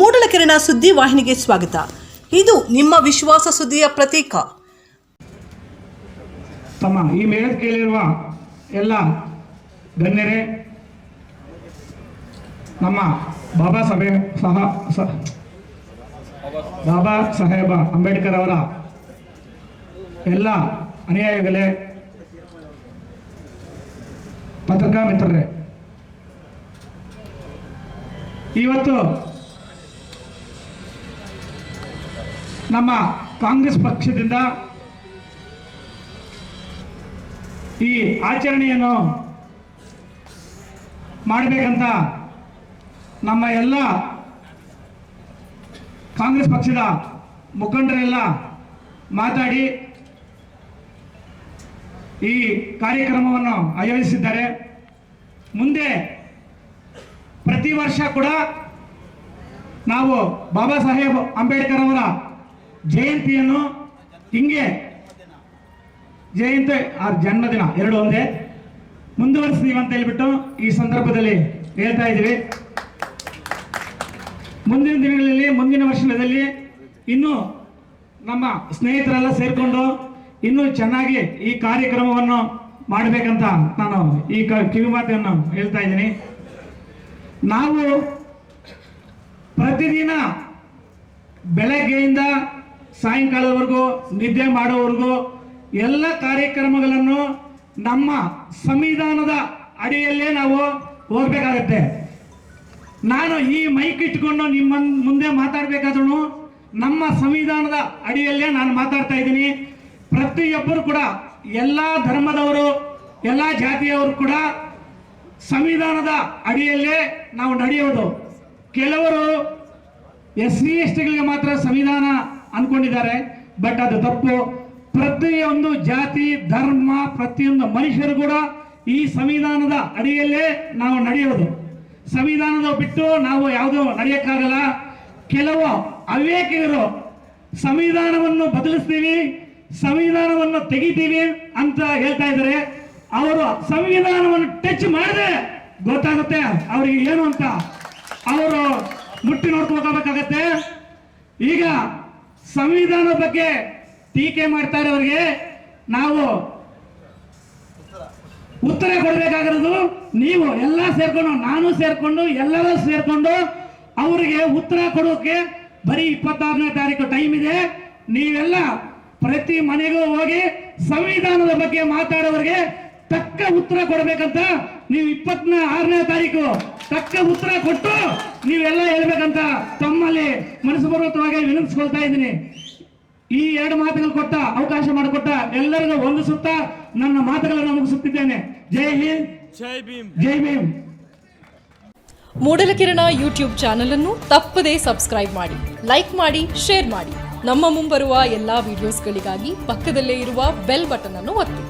ಮೂಡಲಕೆರೆನ ಸುದ್ದಿ ವಾಹಿನಿಗೆ ಸ್ವಾಗತ. ಇದು ನಿಮ್ಮ ವಿಶ್ವಾಸ ಸುದ್ದಿಯ ಪ್ರತೀಕ. ತಮ್ಮ ಈ ಮೇಲೆ ಕೇಳಿರುವ ಎಲ್ಲ ಗಣ್ಯರೇ, ನಮ್ಮ ಬಾಬಾ ಸಾಹೇಬ್ ಸಹ ಬಾಬಾ ಸಾಹೇಬ ಅಂಬೇಡ್ಕರ್ ಅವರ ಎಲ್ಲ ಅನುಯಾಯಿಗಳೇ, ಪತ್ರಿಕಾ ಮಿತ್ರರೇ, ಇವತ್ತು ನಮ್ಮ ಕಾಂಗ್ರೆಸ್ ಪಕ್ಷದಿಂದ ಈ ಆಚರಣೆಯನ್ನು ಮಾಡಬೇಕಂತ ನಮ್ಮ ಎಲ್ಲ ಕಾಂಗ್ರೆಸ್ ಪಕ್ಷದ ಮುಖಂಡರೆಲ್ಲ ಮಾತಾಡಿ ಈ ಕಾರ್ಯಕ್ರಮವನ್ನು ಆಯೋಜಿಸಿದ್ದಾರೆ. ಮುಂದೆ ಪ್ರತಿ ವರ್ಷ ಕೂಡ ನಾವು ಬಾಬಾ ಸಾಹೇಬ್ ಅಂಬೇಡ್ಕರ್ ಅವರ ಜಯಂತಿಯನ್ನು ಹಿಂಗೆ ಜಯಂತಿ ಆ ಜನ್ಮದಿನ ಎರಡು ಒಂದೇ ಮುಂದುವರಿಸ್ತೀವಿ ಅಂತ ಹೇಳ್ಬಿಟ್ಟು ಈ ಸಂದರ್ಭದಲ್ಲಿ ಹೇಳ್ತಾ ಇದ್ದೀವಿ. ಮುಂದಿನ ದಿನಗಳಲ್ಲಿ, ಮುಂದಿನ ವರ್ಷದಲ್ಲಿ ಇನ್ನೂ ನಮ್ಮ ಸ್ನೇಹಿತರೆಲ್ಲ ಸೇರಿಕೊಂಡು ಇನ್ನೂ ಚೆನ್ನಾಗಿ ಈ ಕಾರ್ಯಕ್ರಮವನ್ನು ಮಾಡಬೇಕಂತ ನಾನು ಈ ಕಿವಿ ಮಾತನ್ನು ಹೇಳ್ತಾ ಇದ್ದೀನಿ. ನಾವು ಪ್ರತಿದಿನ ಬೆಳಗ್ಗೆಯಿಂದ ಸಾಯಂಕಾಲದವರೆಗೂ, ನಿದ್ದೆ ಮಾಡೋವರೆಗೂ ಎಲ್ಲ ಕಾರ್ಯಕ್ರಮಗಳನ್ನು ನಮ್ಮ ಸಂವಿಧಾನದ ಅಡಿಯಲ್ಲೇ ನಾವು ಹೋಗ್ಬೇಕಾಗತ್ತೆ ನಾನು ಈ ಮೈಕ್ ಇಟ್ಕೊಂಡು ನಿಮ್ಮ ಮುಂದೆ ಮಾತಾಡಬೇಕಾದ್ರೂ ನಮ್ಮ ಸಂವಿಧಾನದ ಅಡಿಯಲ್ಲೇ ನಾನು ಮಾತಾಡ್ತಾ ಇದ್ದೀನಿ. ಪ್ರತಿಯೊಬ್ಬರು ಕೂಡ, ಎಲ್ಲ ಧರ್ಮದವರು, ಎಲ್ಲ ಜಾತಿಯವರು ಕೂಡ ಸಂವಿಧಾನದ ಅಡಿಯಲ್ಲೇ ನಾವು ನಡೆಯೋದು. ಕೆಲವರು ಎಸ್ ಸಿ ಎಸ್ ಟಿಗಳಿಗೆ ಮಾತ್ರ ಸಂವಿಧಾನ ಅನ್ಕೊಂಡಿದ್ದಾರೆ ಬಟ್ ಅದು ತಪ್ಪು. ಪ್ರತಿಯೊಂದು ಜಾತಿ, ಧರ್ಮ, ಪ್ರತಿಯೊಂದು ಮನುಷ್ಯರು ಕೂಡ ಈ ಸಂವಿಧಾನದ ಅಡಿಯಲ್ಲೇ ನಾವು ನಡೆಯೋದು. ಸಂವಿಧಾನದ ಬಿಟ್ಟು ನಾವು ಯಾವುದೋ ನಡೆಯಕ್ಕಾಗಲ್ಲ. ಕೆಲವು ಅವಿವೇಕಿಗರು ಸಂವಿಧಾನವನ್ನು ಬದಲಿಸ್ತೀವಿ, ಸಂವಿಧಾನವನ್ನು ತೆಗಿತೀವಿ ಅಂತ ಹೇಳ್ತಾ ಇದ್ದಾರೆ. ಅವರು ಸಂವಿಧಾನವನ್ನು ಟಚ್ ಮಾಡಿದ್ರೆ ಗೊತ್ತಾಗುತ್ತೆ ಅವರಿಗೆ ಏನು ಅಂತ. ಅವರು ಮುಟ್ಟಿ ನೋಡ್ಕೋಬೇಕಾಗತ್ತೆ. ಈಗ ಸಂವಿಧಾನದ ಬಗ್ಗೆ ಟೀಕೆ ಮಾಡ್ತಾರೆ ಅವರಿಗೆ. ನಾವು ಉತ್ತರ ಕೊಡಬೇಕಾಗಿರೋದು ನೀವು ಎಲ್ಲ ಸೇರ್ಕೊಂಡು, ನಾನು ಸೇರ್ಕೊಂಡು, ಎಲ್ಲರೂ ಸೇರ್ಕೊಂಡು ಅವರಿಗೆ ಉತ್ತರ ಕೊಡೋಕೆ ಬರೀ ಇಪ್ಪತ್ತಾರನೇ ತಾರೀಕು ಟೈಮ್ ಇದೆ. ನೀವೆಲ್ಲ ಪ್ರತಿ ಮನೆಗೂ ಹೋಗಿ ಸಂವಿಧಾನದ ಬಗ್ಗೆ ಮಾತಾಡೋರಿಗೆ ತಕ್ಕ ಉತ್ತರ ಕೊಡಬೇಕಂತ ನೀವು ಇಪ್ಪತ್ನ ಆರನೇ ತಾರೀಕು ತಕ್ಕ ಉತ್ತರ ಕೊಟ್ಟು ನೀವೆಲ್ಲ ಹೇಳ್ಬೇಕಂತ ತಮ್ಮಲ್ಲಿ ಮನಸ್ಸುಪೂರ್ವಕವಾಗಿ ವಿನಂತಿಸ್ಕೊಳ್ತಾ ಇದ್ದೀನಿ. ಈ ಎರಡು ಮಾತುಗಳು ಕೊಟ್ಟ ಅವಕಾಶ ಮಾಡಿಕೊಟ್ಟ ಎಲ್ಲರಿಗೂ ಒಂದು ಸುತ್ತ ನನ್ನ ಮಾತುಗಳನ್ನು ಮುಗಿಸುತ್ತಿದ್ದೇನೆ. ಜೈ ಹಿಂದ್. ಜೈ ಭೀಮ್. ಜೈ ಭೀಮ್. ಮೂಡಲಕಿರಣ ಯೂಟ್ಯೂಬ್ ಚಾನೆಲ್ ಅನ್ನು ತಪ್ಪದೇ ಸಬ್ಸ್ಕ್ರೈಬ್ ಮಾಡಿ ಲೈಕ್ ಮಾಡಿ ಶೇರ್ ಮಾಡಿ. ನಮ್ಮ ಮುಂಬರುವ ಎಲ್ಲಾ ವಿಡಿಯೋಸ್ಗಳಿಗಾಗಿ ಪಕ್ಕದಲ್ಲೇ ಇರುವ ಬೆಲ್ ಬಟನ್ ಅನ್ನು ಒತ್ತಿ.